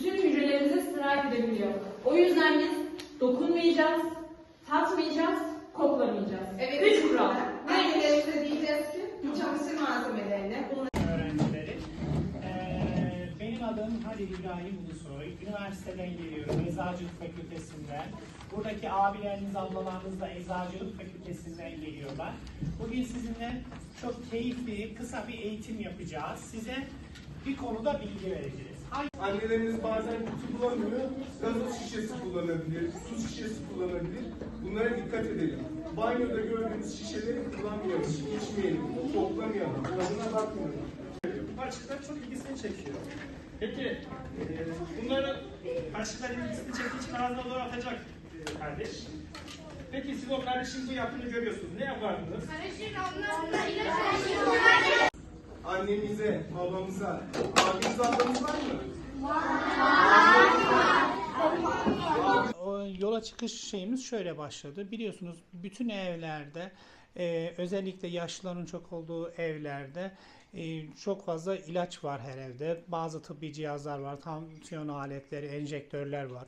bütün hücrelerimize sirayet edebiliyor. O yüzden biz dokunmayacağız, tatmayacağız, koklamayacağız. Evet. Üç kural. Annelerimize diyeceğiz ki çamaşır malzemelerini öğrencileri. Ee, benim adım Halil İbrahim Ulusoy. Üniversiteden geliyorum, Eczacılık Fakültesinden. Buradaki abileriniz, ablalarınız da Eczacılık Fakültesinden geliyorlar. Bugün sizinle çok keyifli, kısa bir eğitim yapacağız. Size bir konuda bilgi vereceğiz. Annelerimiz bazen kutu bulamıyor, gazoz şişesi kullanabilir, su şişesi kullanabilir. Bunlara dikkat edelim. Banyoda gördüğümüz şişeleri kullanmayalım, içmeyelim, koklamayalım, tadına bakmayalım. Başlıklar çok ilgisini çekiyor. Peki, e, bunları başlıkların ilgisini çektiği için ağzına doğru atacak e, kardeş. Peki siz o kardeşin bu yaptığını görüyorsunuz. Ne yapardınız? Annemize, babamıza, abimiz ablamız var mı? O yola çıkış şeyimiz şöyle başladı. Biliyorsunuz bütün evlerde e, özellikle yaşlıların çok olduğu evlerde e, çok fazla ilaç var her evde. Bazı tıbbi cihazlar var, tansiyon aletleri, enjektörler var.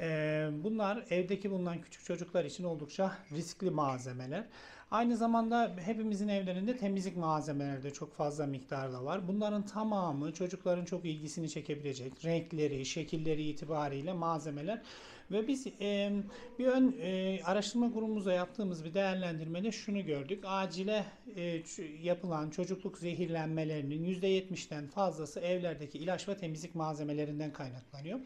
E, bunlar evdeki bulunan küçük çocuklar için oldukça riskli malzemeler. Aynı zamanda hepimizin evlerinde temizlik malzemeleri de çok fazla miktarda var. Bunların tamamı çocukların çok ilgisini çekebilecek renkleri, şekilleri itibariyle malzemeler ve biz e, bir ön e, araştırma grubumuzda yaptığımız bir değerlendirmede şunu gördük. Acile e, yapılan çocukluk zehirlenmelerinin %70'den fazlası evlerdeki ilaç ve temizlik malzemelerinden kaynaklanıyor.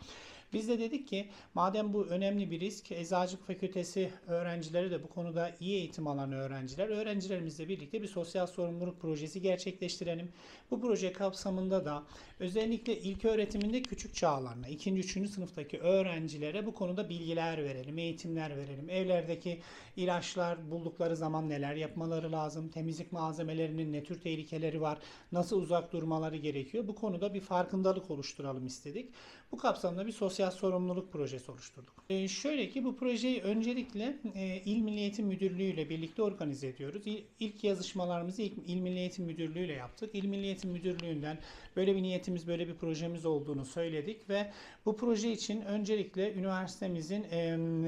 Biz de dedik ki madem bu önemli bir risk, Eczacılık Fakültesi öğrencileri de bu konuda iyi eğitim alan öğrenciler, öğrencilerimizle birlikte bir sosyal sorumluluk projesi gerçekleştirelim. Bu proje kapsamında da özellikle ilk öğretiminde küçük çağlarına, ikinci, üçüncü sınıftaki öğrencilere bu konuda bilgiler verelim, eğitimler verelim. Evlerdeki ilaçlar buldukları zaman neler yapmaları lazım, temizlik malzemelerinin ne tür tehlikeleri var, nasıl uzak durmaları gerekiyor. Bu konuda bir farkındalık oluşturalım istedik. Bu kapsamda bir sosyal sorumluluk projesi oluşturduk. Ee, şöyle ki bu projeyi öncelikle e, İl Milli Eğitim Müdürlüğü ile birlikte organize ediyoruz. İl, ilk yazışmalarımızı ilk İl Milli Eğitim Müdürlüğü ile yaptık. İl Milli Eğitim Müdürlüğü'nden böyle bir niyetimiz, böyle bir projemiz olduğunu söyledik ve bu proje için öncelikle üniversitemizin em,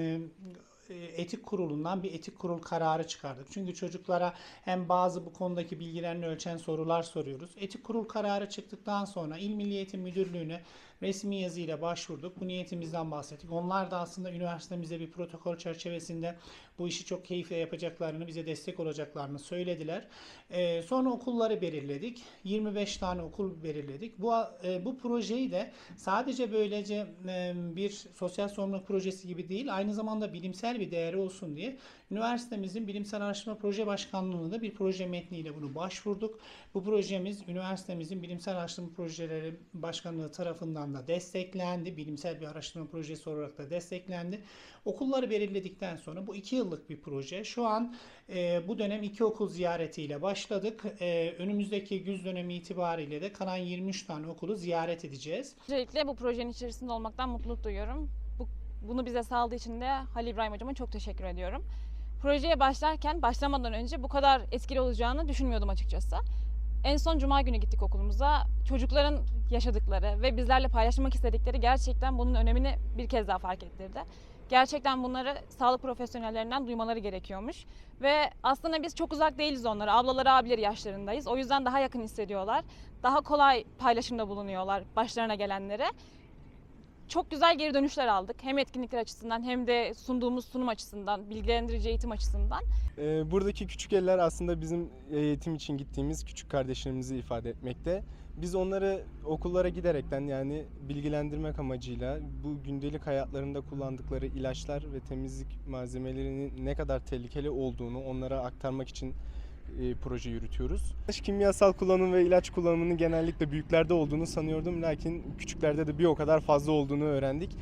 e, etik kurulundan bir etik kurul kararı çıkardık. Çünkü çocuklara hem bazı bu konudaki bilgilerini ölçen sorular soruyoruz. Etik kurul kararı çıktıktan sonra İl Milli Eğitim Müdürlüğü'ne resmi yazıyla başvurduk. Bu niyetimizden bahsettik. Onlar da aslında üniversitemize bir protokol çerçevesinde bu işi çok keyifle yapacaklarını, bize destek olacaklarını söylediler. Ee, sonra okulları belirledik. 25 tane okul belirledik. Bu e, bu projeyi de sadece böylece e, bir sosyal sorumluluk projesi gibi değil, aynı zamanda bilimsel bir değeri olsun diye üniversitemizin bilimsel araştırma proje başkanlığında bir proje metniyle bunu başvurduk. Bu projemiz üniversitemizin bilimsel araştırma projeleri başkanlığı tarafından da desteklendi. Bilimsel bir araştırma projesi olarak da desteklendi. Okulları belirledikten sonra bu iki yıllık bir proje. Şu an e, bu dönem iki okul ziyaretiyle başladık. E, önümüzdeki güz dönemi itibariyle de kalan 23 tane okulu ziyaret edeceğiz. Öncelikle bu projenin içerisinde olmaktan mutluluk duyuyorum. Bu, bunu bize sağladığı için de Halil İbrahim Hocama çok teşekkür ediyorum. Projeye başlarken, başlamadan önce bu kadar etkili olacağını düşünmüyordum açıkçası. En son Cuma günü gittik okulumuza. Çocukların yaşadıkları ve bizlerle paylaşmak istedikleri gerçekten bunun önemini bir kez daha fark ettirdi. Gerçekten bunları sağlık profesyonellerinden duymaları gerekiyormuş. Ve aslında biz çok uzak değiliz onlara. Ablaları abileri yaşlarındayız. O yüzden daha yakın hissediyorlar. Daha kolay paylaşımda bulunuyorlar başlarına gelenlere. Çok güzel geri dönüşler aldık. Hem etkinlikler açısından hem de sunduğumuz sunum açısından, bilgilendirici eğitim açısından. Ee, buradaki küçük eller aslında bizim eğitim için gittiğimiz küçük kardeşlerimizi ifade etmekte. Biz onları okullara giderekten yani bilgilendirmek amacıyla bu gündelik hayatlarında kullandıkları ilaçlar ve temizlik malzemelerinin ne kadar tehlikeli olduğunu onlara aktarmak için e, proje yürütüyoruz. Kimyasal kullanım ve ilaç kullanımının genellikle büyüklerde olduğunu sanıyordum lakin küçüklerde de bir o kadar fazla olduğunu öğrendik.